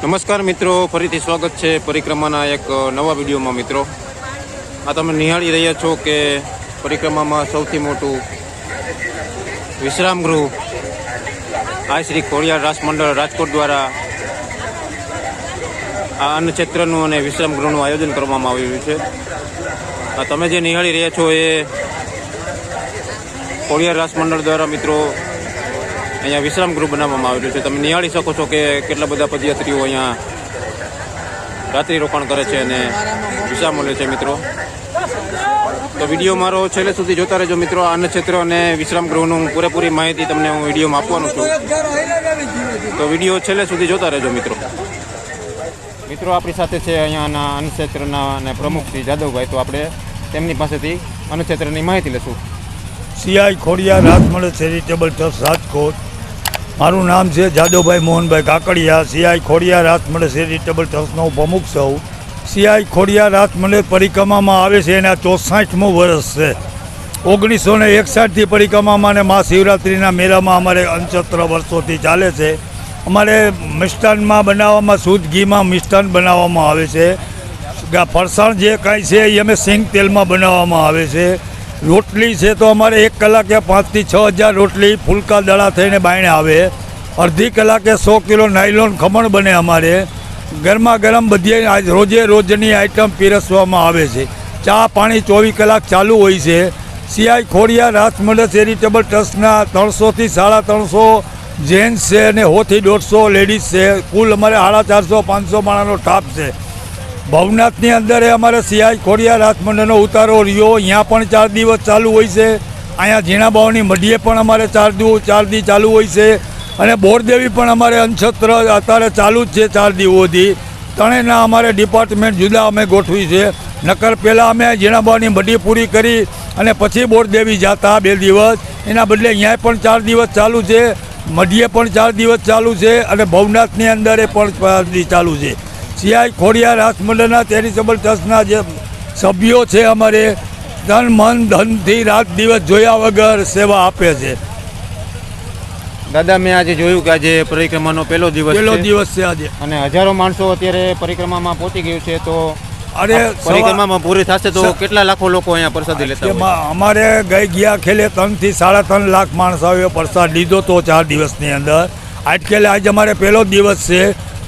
નમસ્કાર મિત્રો, ફરીથી સ્વાગત છે પરિક્રમાના એક નવા વિડીયોમાં મિત્રો. આ તમે નિહાળી રહ્યા છો કે પરિક્રમામાં સૌથી મોટું વિશ્રામ ગૃહ આ શ્રી ખોડિયાર રાસમંડળ રાજકોટ દ્વારા આ અન્નક્ષેત્રનું અને વિશ્રામ ગૃહનું આયોજન કરવામાં આવ્યું છે. આ તમે જે નિહાળી રહ્યા છો એ ખોડિયાર રાસમંડળ દ્વારા મિત્રો અહીંયા વિશ્રામ ગૃહ બનાવવામાં આવેલું છે. તમે નિહાળી શકો છો કે કેટલા બધા પદયાત્રીઓ અહીંયા રાત્રિ રોકાણ કરે છે અને વિશ્રામ લે છે મિત્રો. તો વીડિયો મારો છેલ્લે સુધી જોતા રહેજો મિત્રો. આ ક્ષેત્ર અને વિશ્રામ ગૃહનું પૂરેપૂરી માહિતી તમને હું વિડીયોમાં આપવાનો છું. તો વીડિયો છેલ્લે સુધી જોતા રહેજો મિત્રો. મિત્રો આપણી સાથે છે અહીંયાના અન્નક્ષેત્રના અને પ્રમુખ શ્રી જાદવભાઈ. તો આપણે તેમની પાસેથી અન્નક્ષેત્રની માહિતી લેશું સીઆઈ ખોડિયા રાજમળે ચેરિટેબલ ટ્રસ્ટ, રાજકોટ. મારું નામ છે જાદવભાઈ મોહનભાઈ કાકડિયા. સીઆઈ ખોડિયા રાસમંડળ ચેરિટેબલ ટ્રસ્ટનો પ્રમુખ છું. સીઆઈ ખોડિયા રાસમંડળ પરિક્રમામાં આવે છે. એના ચોસાઠમું વર્ષ છે. ઓગણીસો ને એકસાઠથી પરિક્રમામાં અને મહાશિવરાત્રિના મેળામાં અમારે અંચત્ર વર્ષોથી ચાલે છે. અમારે મિષ્ટાનમાં બનાવવામાં, શુદ્ધ ઘીમાં મિષ્ટાન બનાવવામાં આવે છે. ફરસાણ જે કાંઈ છે એ અમે સિંગ તેલમાં બનાવવામાં આવે છે. રોટલી છે તો અમારે એક કલાકે પાંચથી છ હજાર રોટલી ફૂલકા દડા થઈને બાયણે આવે. અડધી કલાકે સો કિલો નાયલોન ખમણ બને અમારે. ગરમા ગરમ બધી રોજે રોજની આઈટમ પીરસવામાં આવે છે. ચા પાણી ચોવીસ કલાક ચાલુ હોય છે. સિયાઈ ખોડિયા રાજમંડળ ચેરિટેબલ ટ્રસ્ટના ત્રણસોથી સાડા ત્રણસો જેન્ટ્સ છે અને હોથી દોઢસો લેડીઝ છે. કુલ અમારે સાડા ચારસો, પાંચસો માણાનો ટાપ છે. ભવનાથની અંદર અમારે સિયાઈ ખોડિયા રાજમંડળનો ઉતારો રહ્યો. અહીંયા પણ ચાર દિવસ ચાલુ હોય છે. અહીંયા ઝીણા બાવની મઢીએ પણ અમારે ચાર દિવસ ચાર દી ચાલુ હોય છે. અને બોરદેવી પણ અમારે અંછત્ર અત્યારે ચાલુ જ છે ચાર દિવસથી ત્રણેયના અમારે ડિપાર્ટમેન્ટ જુદા અમે ગોઠવી છે. નકર પહેલાં અમે ઝીણા બાવની મઢી પૂરી કરી અને પછી બોરદેવી જતા બે દિવસ. એના બદલે અહીંયા પણ ચાર દિવસ ચાલુ છે. મઢીએ પણ ચાર દિવસ ચાલુ છે અને ભવનાથની અંદર પણ ચાલુ છે. સિયાઈ ખોડિયા રાસમંડળના ચેરિટેબલ ટ્રસ્ટના જે સભ્યો છે અમારે તન મન ધનથી રાત દિવસ જોયા વગર સેવા આપે છે. દાદા મેં આજે જોયું કે આજે પરિક્રમાનો પહેલો દિવસ પહેલો દિવસ છે આજે. અને હજારો માણસો અત્યારે પરિક્રમામાં પહોંચી ગયું છે તો અરે પરિક્રમામાં પૂરી થશે તો કેટલા લાખો લોકો અહીંયા પ્રસાદી લેતા અમારે ગઈ ગયા ખેલે ત્રણથી સાડા ત્રણ લાખ માણસો આવ્યો પ્રસાદ લીધો તો ચાર દિવસની અંદર. આજ ખેલે આજે અમારે પહેલો દિવસ છે.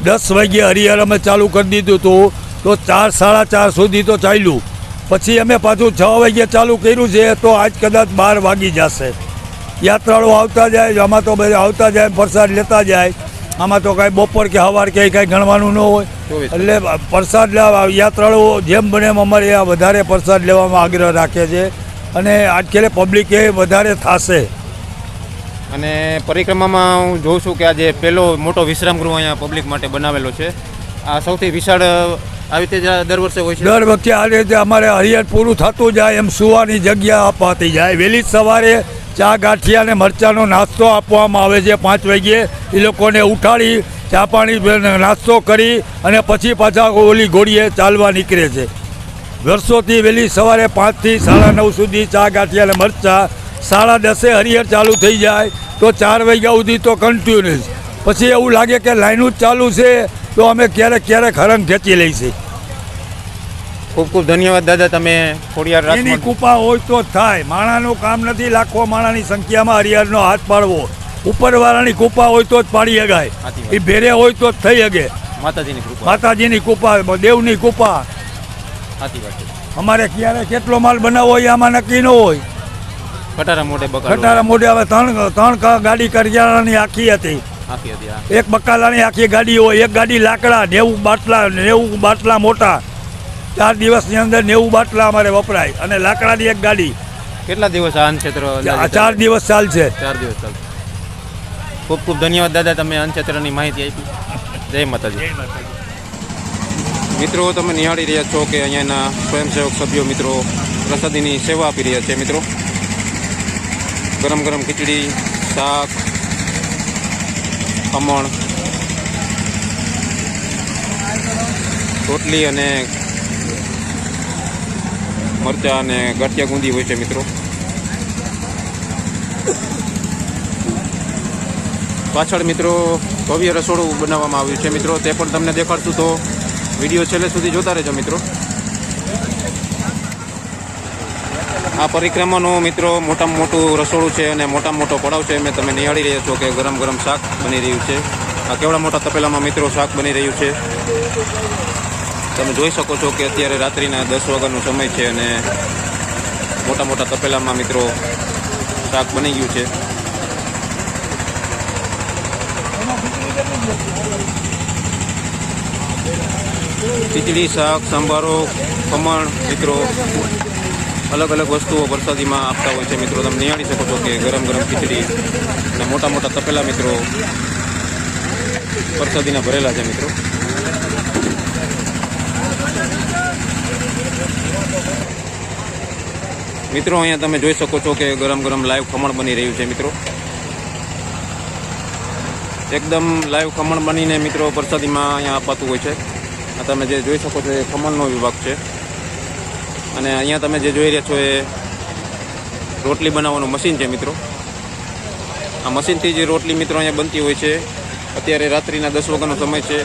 દસ વાગ્યે હરિહર અમે ચાલુ કરી દીધું હતું. તો ચાર સાડા ચાર સુધી તો ચાલ્યું. પછી અમે પાછું છ વાગ્યે ચાલુ કર્યું છે તો આજ કદાચ બાર વાગી જશે. યાત્રાળુ આવતા જાય આમાં તો બધા આવતા જાય પ્રસાદ લેતા જાય. આમાં તો કાંઈ બપોર કે સવાર કે કાંઈ ગણવાનું ન હોય. એટલે પ્રસાદ લેવા યાત્રાળુઓ જેમ બને એમ અમારે વધારે પ્રસાદ લેવામાં આગ્રહ રાખે છે. અને આજકાલે પબ્લિકે વધારે થશે. અને પરિક્રમામાં હું જોઉં છું કે આજે પહેલો મોટો વિશ્રામ ગૃહ અહીંયા પબ્લિક માટે બનાવેલો છે. આ સૌથી વિશાળ આવી રીતે દર વર્ષે હોય છે? દર વખતે આ રીતે અમારે હરિયાળ પૂરું થતું જાય, એમ સુવાની જગ્યા અપાતી જાય. વહેલી સવારે ચા ગાંઠિયા અને મરચાંનો નાસ્તો આપવામાં આવે છે પાંચ વાગ્યે. એ લોકોને ઉઠાડી, ચા પાણી નાસ્તો કરી અને પછી પાછા ઓલી ઘોડીએ ચાલવા નીકળે છે. વર્ષોથી વહેલી સવારે પાંચથી સાડા નવ સુધી ચા ગાંઠિયા અને મરચાં સાડા દસે હરિહર ચાલુ થઈ જાય તો ચાર વાગ્યા સુધી તો કન્ટિન્યુઅસ પછી એવું લાગે કે લાઈનું જ ચાલુ છે તો અમે ક્યારેક ક્યારેક હરંગ ખેંચી લઈશું ખૂબ ખૂબ ધન્યવાદ દાદા તમે ખોડિયાર એની કૃપા હોય તો થાય. માણાનું કામ નથી લાખો માણાની સંખ્યામાં હરિયરનો હાથ પાડવો. ઉપરવાળાની કૃપા હોય તો જ પાડી શકાય એ ભેરે હોય તો જ થઈ શકે માતાજીની કૃપા. માતાજીની કૃપા દેવની કૃપા. સાચી વાત છે. અમારે ક્યારે કેટલો માલ બનાવવો હોય આમાં નક્કી ન હોય. ખટારા મોઢે ખટારા મોઢે હવે ત્રણ ત્રણ ગાડી કરિયાણાની આખી હતી. આખી હતી એક બકાલાની આખી ગાડી હોય એક ગાડી લાકડા નેવું બાટલા નેવું બાટલા મોટા. ચાર દિવસની અંદર નેવું બાટલા અમારે વપરાય અને લાકડાની એક ગાડી. કેટલા દિવસ આ અન્નક્ષેત્ર ચાર દિવસ ચાલશે. ચાર દિવસ ચાલશે. ખૂબ ખૂબ ધન્યવાદ દાદા તમે અન્નક્ષેત્રની માહિતી આપી. જય માતાજી. મિત્રો તમે નિહાળી રહ્યા છો કે અહીંયાના સ્વયંસેવક સભ્યો મિત્રો પ્રસાદીની સેવા આપી રહ્યા છે મિત્રો. ગરમ ગરમ ખીચડી, શાક, ખમણ, રોટલી અને મરચાં અને ગાંઠિયા ગુંદી હોય છે મિત્રો. પાછળ મિત્રો ભવ્ય રસોડું બનાવવામાં આવ્યું છે મિત્રો, તે પણ તમને દેખાડશું તો વીડિયો છેલ્લે સુધી જોતા રહેજો મિત્રો. આ પરિક્રમાનું મિત્રો મોટામાં મોટું રસોડું છે અને મોટામાં મોટો પડાવ છે. મેં તમે નિહાળી રહ્યા છો કે ગરમ ગરમ શાક બની રહ્યું છે. આ કેવડા મોટા તપેલામાં મિત્રો શાક બની રહ્યું છે. તમે જોઈ શકો છો કે અત્યારે રાત્રિના દસ વાગ્યાનો સમય છે અને મોટા મોટા તપેલામાં મિત્રો શાક બની ગયું છે. ખીચડી, શાક, સંભારો, ખમણ મિત્રો અલગ અલગ વસ્તુઓ વરસાદીમાં આપતા હોય છે. મિત્રો, તમે નિહાળી શકો છો કે ગરમ ગરમ ખીચડી અને મોટા મોટા તપેલા મિત્રો વરસાદીના ભરેલા છે મિત્રો. મિત્રો, અહીંયા તમે જોઈ શકો છો કે ગરમ ગરમ લાઈવ ખમણ બની રહ્યું છે મિત્રો. એકદમ લાઈવ ખમણ બનીને મિત્રો પ્રસાદીમાં અહીંયા અપાતું હોય છે. આ તમે જે જોઈ શકો છો, એ ખમણનો વિભાગ છે. અને અહીંયા તમે જે જોઈ રહ્યા છો એ રોટલી બનાવવાનું મશીન છે, મિત્રો. આ મશીનથી જે રોટલી મિત્રો અહીંયા બનતી હોય છે, અત્યારે રાત્રિના દસ વાગ્યાનો સમય છે.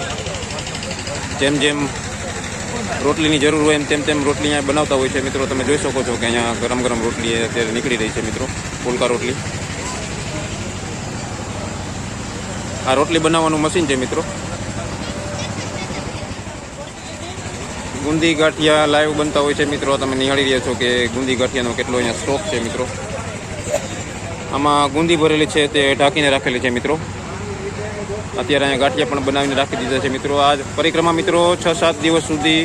જેમ જેમ રોટલીની જરૂર હોય એમ તેમ તેમ રોટલી અહીંયા બનાવતા હોય છે, મિત્રો. તમે જોઈ શકો છો કે અહીંયા ગરમ ગરમ રોટલી અત્યારે નીકળી રહી છે, મિત્રો. ફુલકા રોટલી. આ રોટલી બનાવવાનું મશીન છે, મિત્રો. ગુંદી ગાંઠિયા લાઈવ બનતા હોય છે મિત્રો. તમે નિહાળી રહ્યા છો કે ગુંદી ગાંઠિયાનો કેટલો અહીંયા સ્ટોક છે મિત્રો. આમાં ગુંદી ભરેલી છે તે ઢાંકીને રાખેલી છે મિત્રો. અત્યારે અહીંયા ગાંઠિયા પણ બનાવીને રાખી દીધા છે મિત્રો. આ પરિક્રમા મિત્રો છ સાત દિવસ સુધી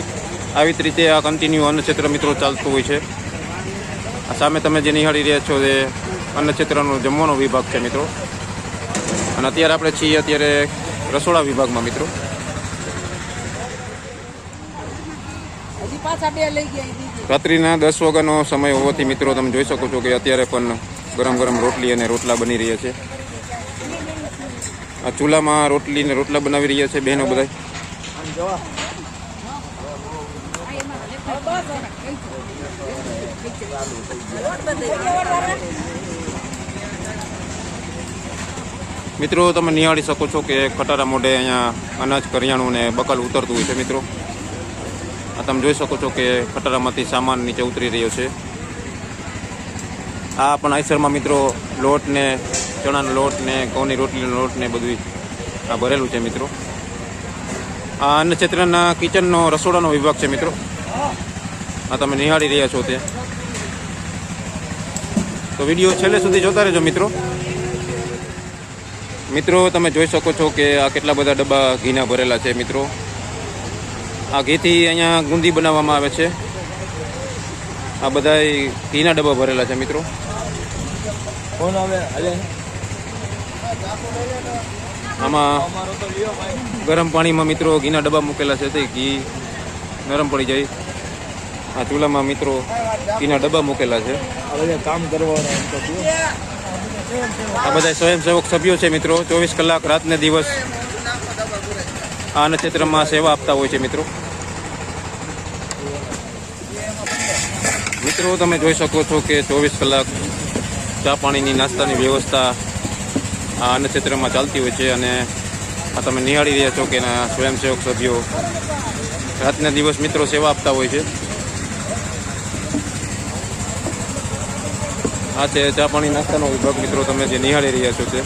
આવી જ રીતે આ કન્ટિન્યુ અન્નક્ષેત્ર મિત્રો ચાલતું હોય છે. આ સામે તમે જે નિહાળી રહ્યા છો તે અન્નક્ષેત્રનો જમવાનો વિભાગ છે મિત્રો. અને અત્યારે આપણે છીએ અત્યારે રસોડા વિભાગમાં મિત્રો હજી પાછા બે લઈ ગયા ઈ દીદી. રાત્રિના દસ વાગ્યાનો સમય હોવાથી મિત્રો તમે જોઈ શકો છો કે અત્યારે પણ ગરમ ગરમ રોટલી અને રોટલા બની રહ્યા છે. આ ચૂલામાં રોટલી ને રોટલા બનાવી રહ્યા છે બહેનો બધા મિત્રો, તમે નિહાળી શકો છો કે ખટારા મોઢે અહીંયા અનાજ કરિયાણું ને બકલ ઉતરતું હોય છે, મિત્રો. આ તમે જોઈ શકો છો કે ખટારામાંથી સામાન નીચે ઉતરી રહ્યો છે. આ પણ આઈસરમાં મિત્રો લોટ ને ચણાનો લોટ ને ઘઉંની રોટલીનો લોટ ને બધું આ ભરેલું છે મિત્રો. આ અન્ન ક્ષેત્રના કિચનનો રસોડાનો વિભાગ છે મિત્રો. આ તમે નિહાળી રહ્યા છો તે. તો વીડિયો છેલ્લે સુધી જોતા રહેજો મિત્રો. મિત્રો, તમે જોઈ શકો છો કે આ કેટલા બધા ડબ્બા ઘીના ભરેલા છે મિત્રો. આ ઘીથી અહીંયા ગુંદી બનાવવામાં આવે છે. આ બધા ઘીના ડબ્બા ભરેલા છે મિત્રો. આમાં ગરમ પાણીમાં મિત્રો ઘીના ડબ્બા મૂકેલા છે તે ઘી નરમ પડી જાય. આ ચૂલામાં મિત્રો ઘીના ડબ્બા મૂકેલા છે. કામ આ બધા સ્વયંસેવક સભ્યો છે મિત્રો. ચોવીસ કલાક રાતને દિવસ આ ક્ષેત્રમાં સેવા આપતા હોય છે મિત્રો. મિત્રો, તમે જોઈ શકો છો કે ચોવીસ કલાક ચા પાણીની નાસ્તાની વ્યવસ્થા આ અન્ન ક્ષેત્રમાં ચાલતી હોય છે અને આ તમે નિહાળી રહ્યા છો કે એના સ્વયંસેવક સભ્યો રાતના દિવસ મિત્રો સેવા આપતા હોય છે. આ છે ચા પાણી નાસ્તાનો વિભાગ મિત્રો, તમે જે નિહાળી રહ્યા છો તે.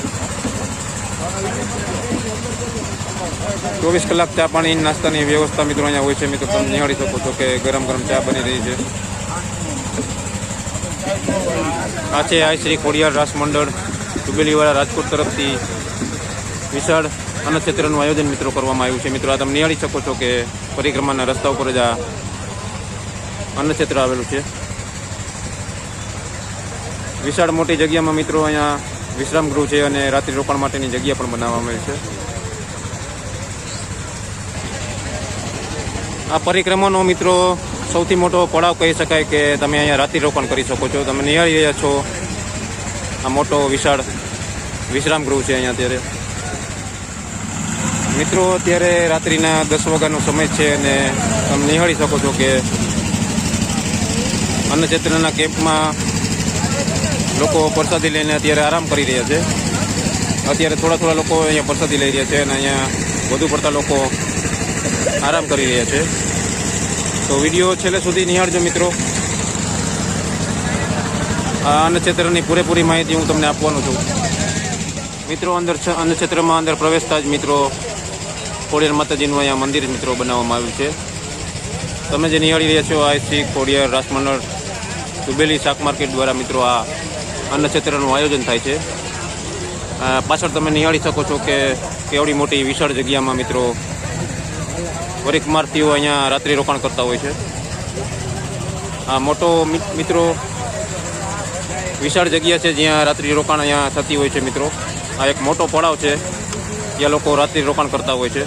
ચોવીસ કલાક ચા પાણી નાસ્તાની વ્યવસ્થા મિત્રો અહીંયા હોય છે. મિત્રો, તમે નિહાળી શકો છો કે ગરમ ગરમ ચા બની રહી છે. આ છે આઈ શ્રી ખોડિયાર રાસ મંડળ ડુબેલીવાળા રાજકોટ તરફથી વિશાળ અન્ન ક્ષેત્રનું આયોજન મિત્રો કરવામાં આવ્યું છે. મિત્રો, આ તમે નિહાળી શકો છો કે પરિક્રમાના રસ્તા ઉપર જ આ અન્ન ક્ષેત્ર આવેલું છે. વિશાળ મોટી જગ્યામાં મિત્રો અહીંયા વિશ્રામ ગૃહ છે અને રાત્રિ રોકાણ માટેની જગ્યા પણ બનાવવામાં આવી છે. આ પરિક્રમાનો મિત્રો સૌથી મોટો પડાવ કહી શકાય કે તમે અહીંયા રાત્રિ કરી શકો છો. તમે નિહાળી રહ્યા છો. આ મોટો વિશાળ વિશ્રામ ગૃહ છે અહીંયા અત્યારે. મિત્રો, અત્યારે રાત્રિના દસ વાગ્યાનો સમય છે અને તમે નિહાળી શકો છો કે અન્ન ક્ષેત્રના કેમ્પમાં લોકો પ્રસાદી લઈને અત્યારે આરામ કરી રહ્યા છે. અત્યારે થોડા થોડા લોકો અહીંયા પ્રસાદી લઈ રહ્યા છે અને અહીંયા વધુ પડતા લોકો આરામ કરી રહ્યા છે. તો વીડિયો છેલ્લે સુધી નિહાળજો મિત્રો. આ અન્નક્ષેત્રની પૂરેપૂરી માહિતી હું તમને આપવાનો છું. મિત્રો, અંદર અન્નક્ષેત્રમાં અંદર પ્રવેશતા જ મિત્રો, ખોડિયાર માતાજીનું અહીંયા મંદિર મિત્રો બનાવવામાં આવ્યું છે. તમે જે નિહાળી રહ્યા છો, આ શ્રી ખોડિયાર રાસમંડળ દુબેલી શાક માર્કેટ દ્વારા મિત્રો આ અન્નક્ષેત્રનું આયોજન થાય છે. પાછળ તમે નિહાળી શકો છો કે કેવડી મોટી વિશાળ જગ્યામાં મિત્રો વરિક મારતીઓ અહીંયા રાત્રિ રોકાણ કરતા હોય છે. આ મોટો મિત્રો વિશાળ જગ્યા છે જ્યાં રાત્રિ રોકાણ અહીંયા થતી હોય છે મિત્રો. આ એક મોટો પડાવ છે. ત્યાં લોકો રાત્રિ રોકાણ કરતા હોય છે.